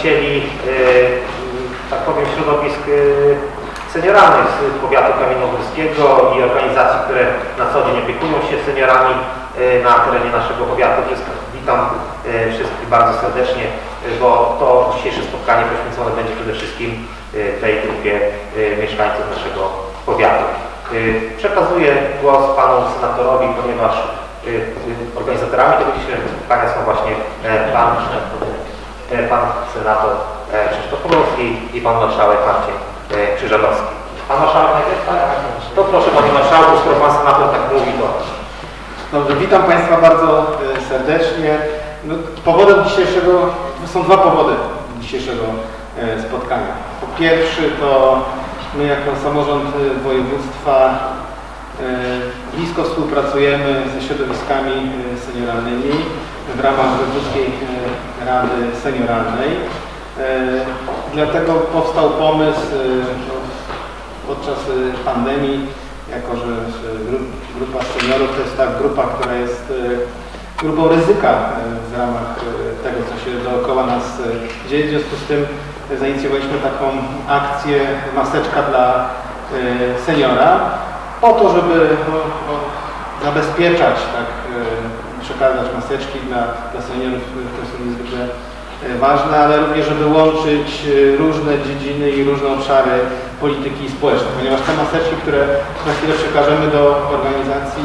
przedstawicieli, e, tak powiem, środowisk e, senioralnych z powiatu kamiennogórskiego i organizacji, które na co dzień opiekują się seniorami e, na terenie naszego powiatu. Witam wszystkich bardzo serdecznie, bo to dzisiejsze spotkanie poświęcone będzie przede wszystkim tej grupie mieszkańców naszego powiatu. Przekazuję głos panu senatorowi, ponieważ organizatorami tego dzisiejszego spotkania są właśnie pan, e, pan senator e, Krzysztof Pogorski i pan marszałek Marcin e, Krzyżanowski. Pan marszałek najpierw? To proszę panie marszałku, skoro pan senator tak mówi, to Dobrze, witam Państwa bardzo e, serdecznie. No, powodem dzisiejszego, są dwa powody dzisiejszego e, spotkania. Po pierwszy to my jako samorząd e, województwa e, blisko współpracujemy ze środowiskami e, senioralnymi w ramach Wojewódzkiej e, Rady Senioralnej. E, Dlatego powstał pomysł e, podczas e, pandemii jako że że gru- grupa seniorów to jest ta grupa, która jest e, grupą ryzyka e, w ramach e, tego, co się dookoła nas e, dzieje. W związku z tym e, zainicjowaliśmy taką akcję Maseczka dla e, seniora po to, żeby no, no, zabezpieczać, tak, e, przekazać maseczki dla, dla seniorów, e, które są niezwykle e, ważne, ale również, żeby łączyć różne dziedziny i różne obszary polityki społecznej, ponieważ te maseczki, które za chwilę przekażemy do organizacji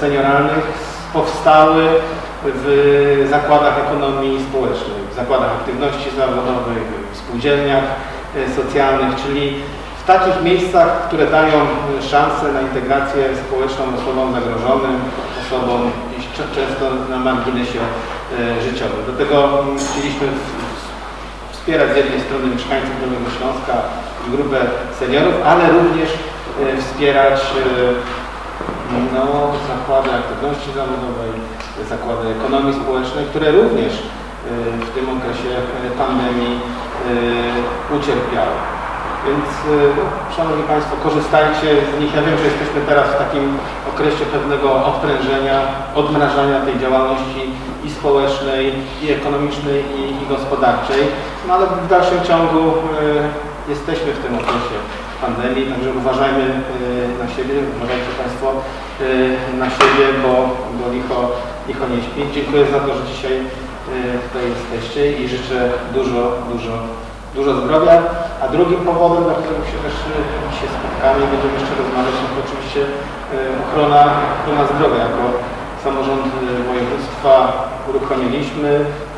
senioralnych powstały w zakładach ekonomii społecznej, w zakładach aktywności zawodowej, w spółdzielniach socjalnych, czyli w takich miejscach, które dają e, szansę na integrację społeczną osobom zagrożonym, osobom często na marginesie e, życiowym. Dlatego mm, chcieliśmy wspierać z jednej strony mieszkańców Nowego Śląska i grupę seniorów, ale również e, wspierać no, zakłady aktywności zawodowej, zakłady ekonomii społecznej, które również w tym okresie pandemii ucierpiały. Więc no, Szanowni Państwo, korzystajcie z nich. Ja wiem, że jesteśmy teraz w takim okresie pewnego odprężenia, odmrażania tej działalności i społecznej, i ekonomicznej, i, i gospodarczej, no ale w dalszym ciągu e, jesteśmy w tym okresie pandemii, także uważajmy e, na siebie, uważajcie Państwo na siebie, bo, bo licho, licho nie śpi. Dziękuję za to, że dzisiaj tutaj jesteście i życzę dużo, dużo, dużo zdrowia. Drugim powodem, dla którego się też e, dzisiaj spotkamy i będziemy jeszcze rozmawiać, no to oczywiście e, ochrona, ochrona zdrowia. Jako samorząd e, województwa uruchomiliśmy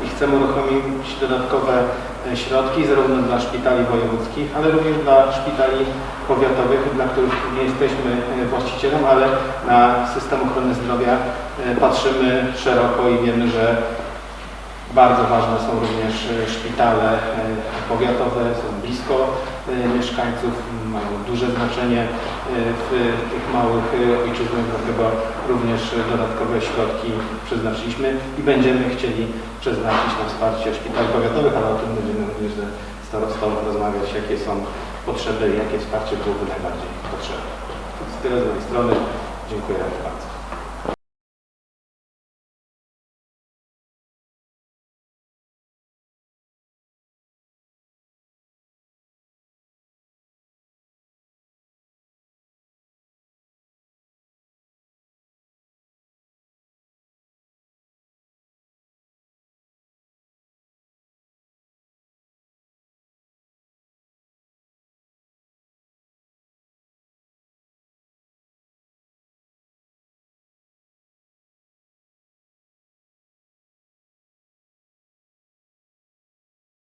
i chcemy uruchomić dodatkowe środki zarówno dla szpitali wojewódzkich, ale również dla szpitali powiatowych, dla których nie jesteśmy właścicielem, ale na system ochrony zdrowia patrzymy szeroko i wiemy, że bardzo ważne są również e, szpitale e, powiatowe, są blisko e, mieszkańców, mają duże znaczenie w tych małych ojczyznach, dlatego również dodatkowe środki przeznaczyliśmy i będziemy chcieli przeznaczyć na wsparcie szpitali powiatowych, ale o tym będziemy również ze starostą rozmawiać, jakie są potrzeby jakie wsparcie byłoby najbardziej potrzebne. To jest tyle z mojej strony. Dziękuję bardzo.